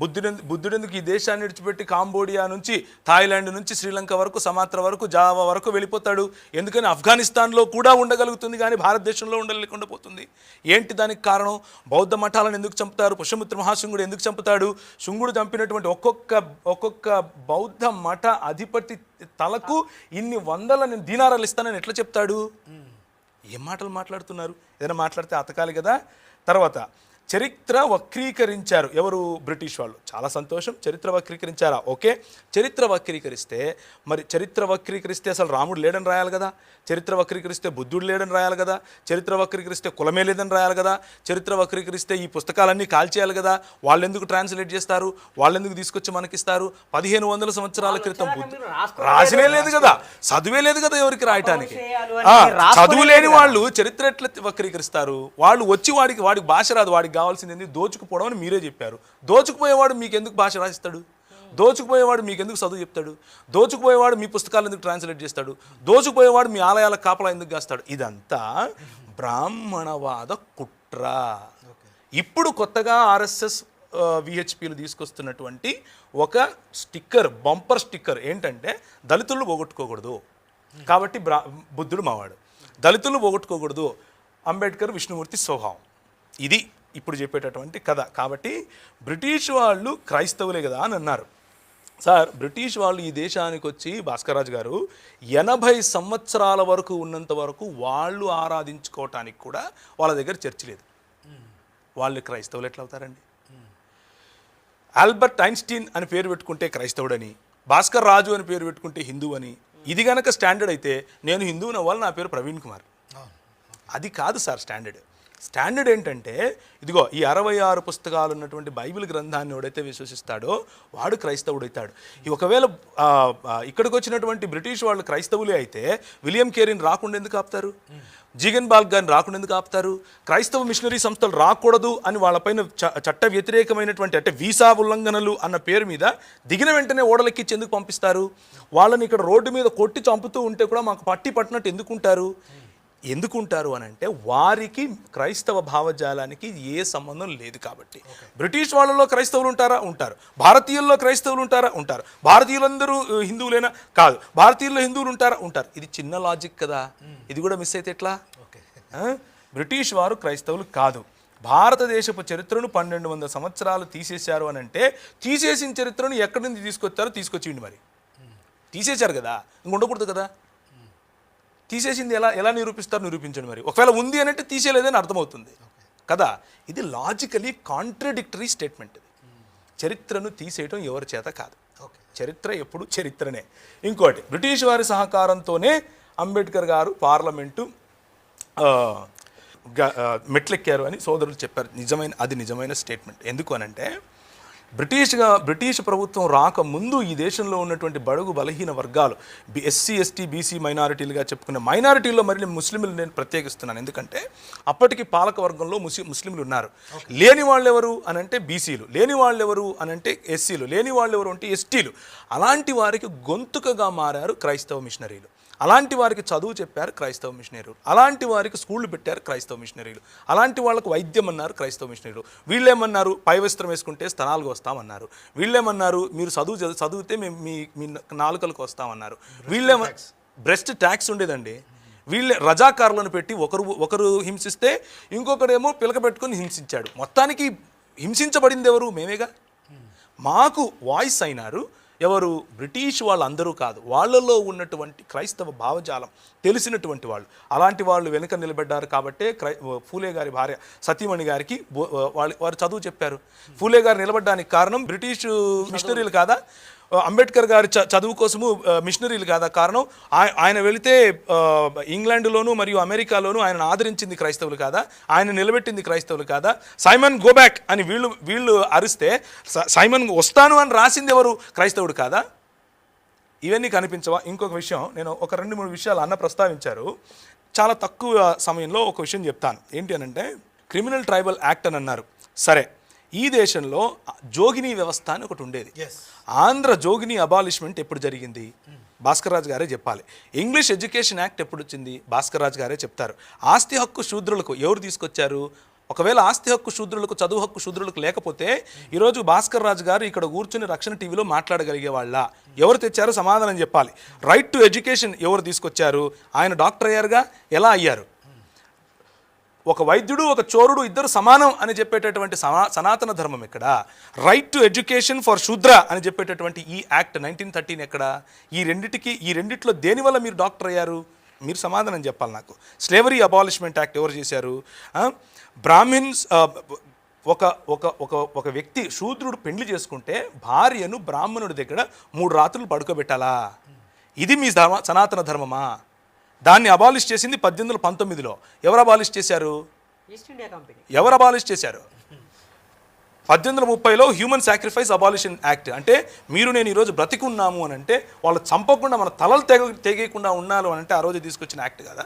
బుద్ధుడెందు బుద్ధుడెందుకు ఈ దేశాన్ని విడిచిపెట్టి కాంబోడియా నుంచి థాయిలాండ్ నుంచి శ్రీలంక వరకు సమాత్ర వరకు జావా వరకు వెళ్ళిపోతాడు? ఎందుకని ఆఫ్ఘనిస్తాన్లో కూడా ఉండగలుగుతుంది కానీ భారతదేశంలో ఉండలేకుండా పోతుంది. ఏంటి దానికి కారణం? బౌద్ధ మఠాలను ఎందుకు చంపుతారు? పుష్యమిత్ర మహాశృంగుడు ఎందుకు చంపుతాడు? శృంగుడు చంపినటువంటి ఒక్కొక్క ఒక్కొక్క బౌద్ధ మఠ అధిపతి తలకు ఇన్ని వందల నేను దీనారాలు ఇస్తానని ఎట్లా చెప్తాడు? ఏం మాటలు మాట్లాడుతున్నారు? ఏదైనా మాట్లాడితే అతకాలి కదా? తర్వాత చరిత్ర వక్రీకరించారు. ఎవరు? బ్రిటిష్ వాళ్ళు. చాలా సంతోషం. చరిత్ర వక్రీకరించారా? ఓకే. చరిత్ర వక్రీకరిస్తే మరి చరిత్ర వక్రీకరిస్తే అసలు రాముడు లేడని రాయాలి కదా? చరిత్ర వక్రీకరిస్తే బుద్ధుడు లేడని రాయాలి కదా? చరిత్ర వక్రీకరిస్తే కులమే లేదని రాయాలి కదా? చరిత్ర వక్రీకరిస్తే ఈ పుస్తకాలన్నీ కాల్చేయాలి కదా? వాళ్ళు ఎందుకు ట్రాన్స్లేట్ చేస్తారు? వాళ్ళు ఎందుకు తీసుకొచ్చి మనకిస్తారు? పదిహేను వందల సంవత్సరాల క్రితం బుద్ధు. రాసినే లేదు కదా. చదువే లేదు కదా ఎవరికి రాయటానికి? చదువు లేని. వాళ్ళు చరిత్ర ఎట్లా వక్రీకరిస్తారు? వాళ్ళు వచ్చి వాడికి వాడికి భాష రాదు వాడికి కావాల్సింది ఏంది దోచుకుపోవడం అని మీరే చెప్పారు. దోచుకుపోయేవాడు మీకు ఎందుకు భాష రాసిస్తాడు? దోచుకుపోయేవాడు మీకు ఎందుకు చదువు చెప్తాడు? దోచుకుపోయేవాడు మీ పుస్తకాలు ఎందుకు ట్రాన్స్లేట్ చేస్తాడు? దోచుకుపోయేవాడు మీ ఆలయాల కాపలా ఎందుకు కాస్తాడు? ఇదంతా బ్రాహ్మణవాద కుట్ర. ఇప్పుడు కొత్తగా ఆర్ఎస్ఎస్ విహెచ్పిలు తీసుకొస్తున్నటువంటి ఒక స్టిక్కర్ బంపర్ స్టిక్కర్ ఏంటంటే దళితులు పోగొట్టుకోకూడదు. కాబట్టి బ్రా బుద్ధుడు మావాడు. దళితులు పోగొట్టుకోకూడదు. అంబేద్కర్ విష్ణుమూర్తి స్వభావం. ఇది ఇప్పుడు చెప్పేటటువంటి కథ. కాబట్టి బ్రిటిష్ వాళ్ళు క్రైస్తవులే కదా అని అన్నారు. సార్ బ్రిటిష్ వాళ్ళు ఈ దేశానికి వచ్చి భాస్కర్రాజు గారు ఎనభై సంవత్సరాల వరకు ఉన్నంత వరకు వాళ్ళు ఆరాధించుకోవటానికి కూడా వాళ్ళ దగ్గర చర్చ లేదు. వాళ్ళు క్రైస్తవులు ఎట్లా అవుతారండి ఆల్బర్ట్ ఐన్స్టీన్ అని పేరు పెట్టుకుంటే క్రైస్తవుడని భాస్కర్ రాజు అని పేరు పెట్టుకుంటే హిందూ అని ఇది గనక స్టాండర్డ్ అయితే నేను హిందువుని అవ్వాలి నా పేరు ప్రవీణ్ కుమార్. అది కాదు సార్ స్టాండర్డ్. స్టాండర్డ్ ఏంటంటే ఇదిగో ఈ అరవై ఆరు పుస్తకాలు ఉన్నటువంటి బైబిల్ గ్రంథాన్ని ఎవడైతే విశ్వసిస్తాడో వాడు క్రైస్తవుడైతాడు. అవుతాడు ఒకవేళ ఇక్కడికి వచ్చినటువంటి బ్రిటిష్ వాళ్ళు క్రైస్తవులే అయితే విలియం కేరీని రాకుండా ఎందుకు ఆపుతారు? జీగన్ బాల్ గారిని రాకుండా ఎందుకు ఆపుతారు? క్రైస్తవ మిషనరీ సంస్థలు రాకూడదు అని వాళ్ళపైన చ- చట్ట వ్యతిరేకమైనటువంటి అంటే వీసా ఉల్లంఘనలు అన్న పేరు మీద దిగిన వెంటనే ఓడలెక్కించి ఎందుకు పంపిస్తారు? వాళ్ళని ఇక్కడ రోడ్డు మీద కొట్టి చంపుతూ ఉంటే కూడా మాకు పట్టి పట్టినట్టు ఎందుకుంటారు ఎందుకుంటారు అని అంటే వారికి క్రైస్తవ భావజాలానికి ఏ సంబంధం లేదు కాబట్టి. బ్రిటిష్ వాళ్ళలో క్రైస్తవులు ఉంటారా? ఉంటారు. భారతీయుల్లో క్రైస్తవులు ఉంటారా? ఉంటారు. భారతీయులందరూ హిందువులేనా కాదు. భారతీయుల్లో హిందువులు ఉంటారా? ఉంటారు. ఇది చిన్న లాజిక్ కదా. ఇది కూడా మిస్ అయితే ఎట్లా? బ్రిటిష్ వారు క్రైస్తవులు కాదు. భారతదేశపు చరిత్రను పన్నెండు వందల సంవత్సరాలు తీసేశారు అని అంటే తీసేసిన చరిత్రను ఎక్కడి నుంచి తీసుకొచ్చారో తీసుకొచ్చిండి మరి. తీసేశారు కదా. ఇంక ఉండకూడదు కదా. తీసేసింది ఎలా ఎలా నిరూపిస్తారు నిరూపించండి మరి. ఒకవేళ ఉంది అని అంటే తీసేయలేదని అర్థమవుతుంది. కదా? ఇది లాజికలీ కాంట్రడిక్టరీ స్టేట్మెంట్ ఇది. చరిత్రను తీసేయటం ఎవరి చేత కాదు. చరిత్ర ఎప్పుడు? చరిత్రనే. ఇంకోటి బ్రిటిష్ వారి సహకారంతోనే అంబేద్కర్ గారు పార్లమెంటు మెట్లెక్కారు అని సోదరులు చెప్పారు. నిజమైన అది నిజమైన స్టేట్మెంట్ ఎందుకు అనంటే బ్రిటిష్గా బ్రిటిష్ ప్రభుత్వం రాక ముందు ఈ దేశంలో ఉన్నటువంటి బడుగు బలహీన వర్గాలు ఎస్సీ ఎస్టీ బీసీ మైనారిటీలుగా చెప్పుకునే మైనారిటీల్లో మరి ముస్లింలు నేను ప్రత్యేకిస్తున్నాను. ఎందుకంటే అప్పటికి పాలక వర్గంలో ముస్లిం ముస్లింలు ఉన్నారు. లేని వాళ్ళు ఎవరు అని అంటే బీసీలు లేని వాళ్ళు ఎవరు అని అంటే ఎస్సీలు లేని వాళ్ళు ఎవరు అంటే ఎస్టీలు. అలాంటి వారికి గొంతుకగా మారారు క్రైస్తవ మిషనరీలు. అలాంటి వారికి చదువు చెప్పారు క్రైస్తవ మిషనరీలు. అలాంటి వారికి స్కూళ్ళు పెట్టారు క్రైస్తవ మిషనరీలు. అలాంటి వాళ్ళకు వైద్యం అన్నారు క్రైస్తవ మిషనరీలు. వీళ్ళేమన్నారు? పై వస్త్రం వేసుకుంటే స్తనాలకు వస్తామన్నారు. వీళ్ళేమన్నారు? మీరు చదువు చదువు- చదివితే మేము మీ మీ నాలుకలకు వస్తామన్నారు. వీళ్ళేమ బ్రెస్ట్ ట్యాక్స్ ఉండేదండి. వీళ్ళే రజాకారులను పెట్టి ఒకరు ఒకరు హింసిస్తే ఇంకొకడేమో పిలక పెట్టుకొని హింసించాడు. మొత్తానికి హింసించబడింది ఎవరు? మేమేగా? మాకు వాయిస్ అయినారు. ఎవరు? బ్రిటిష్ వాళ్ళందరూ కాదు. వాళ్ళలో ఉన్నటువంటి క్రైస్తవ భావజాలం తెలిసినటువంటి వాళ్ళు. అలాంటి వాళ్ళు వెనుక నిలబడ్డారు కాబట్టే క్రై ఫూలే గారి భార్య సతీమణి గారికి వాళ్ళు వారు చదువు చెప్పారు. ఫూలే గారు నిలబడడానికి కారణం బ్రిటిష్ మిషనరీలు కాదా? అంబేద్కర్ గారి చ- చదువు కోసము మిషనరీలు కాదా కారణం? ఆయన వెళితే ఇంగ్లాండ్లోను మరియు అమెరికాలోను ఆయన ఆదరించింది క్రైస్తవులు కాదా? ఆయన నిలబెట్టింది క్రైస్తవులు కాదా? సైమన్ గోబ్యాక్ అని వీళ్ళు వీళ్ళు అరిస్తే స- సైమన్ వస్తాను అని రాసింది ఎవరు? క్రైస్తవుడు కాదా? ఇవన్నీ కనిపించవా? ఇంకొక విషయం నేను ఒక రెండు మూడు విషయాలు అన్న ప్రస్తావించారు. చాలా తక్కువ సమయంలో ఒక విషయం చెప్తాను. ఏంటి అని అంటే క్రిమినల్ ట్రైబల్ యాక్ట్ అని అన్నారు. సరే ఈ దేశంలో జోగిని వ్యవస్థ అని ఒకటి ఉండేది. ఆంధ్ర జోగిని అబాలిష్మెంట్ ఎప్పుడు జరిగింది? భాస్కర్ రాజు గారే చెప్పాలి. ఇంగ్లీష్ ఎడ్యుకేషన్ యాక్ట్ ఎప్పుడు వచ్చింది? భాస్కర్ రాజు గారే చెప్తారు. ఆస్తి హక్కు శూద్రులకు ఎవరు తీసుకొచ్చారు? ఒకవేళ ఆస్తి హక్కు శూద్రులకు చదువు హక్కు శూద్రులకు లేకపోతే ఈరోజు భాస్కర్ రాజు గారు ఇక్కడ కూర్చుని రక్షణ టీవీలో మాట్లాడగలిగే వాళ్ళ. ఎవరు తెచ్చారో సమాధానం చెప్పాలి. రైట్ టు ఎడ్యుకేషన్ ఎవరు తీసుకొచ్చారు? ఆయన డాక్టర్ అయ్యారుగా? ఎలా అయ్యారు? ఒక వైద్యుడు ఒక చోరుడు ఇద్దరు సమానం అని చెప్పేటటువంటి సమా సనాతన ధర్మం ఎక్కడ? రైట్ టు ఎడ్యుకేషన్ ఫర్ శూద్ర అని చెప్పేటటువంటి ఈ యాక్ట్ నైన్టీన్ థర్టీన్ ఎక్కడ? ఈ రెండిటికి ఈ రెండిట్లో దేనివల్ల మీరు డాక్టర్ అయ్యారు? మీరు సమాధానం చెప్పాలి నాకు. స్లేవరీ అబాలిష్మెంట్ యాక్ట్ ఎవరు చేశారు? బ్రాహ్మిన్స్ ఒక ఒక ఒక ఒక వ్యక్తి శూద్రుడు పెండ్లి చేసుకుంటే భార్యను బ్రాహ్మణుడి దగ్గర మూడు రాత్రులు పడుకోబెట్టాలా? ఇది మీ ధర్మ సనాతన ధర్మమా? దాన్ని అబాలిష్ చేసింది పద్దెనిమిది వందల పంతొమ్మిదిలో. ఎవరు అబాలిష్ చేశారు? ఎవరు అబాలిష్ చేశారు? పద్దెనిమిది వందల ముప్పైలో హ్యూమన్ సాక్రిఫైస్ అబాలిషన్ యాక్ట్. అంటే మీరు నేను ఈరోజు బ్రతికున్నాము అని అంటే వాళ్ళు చంపకుండా మన తలలు తెగ తెగేయకుండా ఉన్నాను అని అంటే ఆ రోజు తీసుకొచ్చిన యాక్ట్ కదా.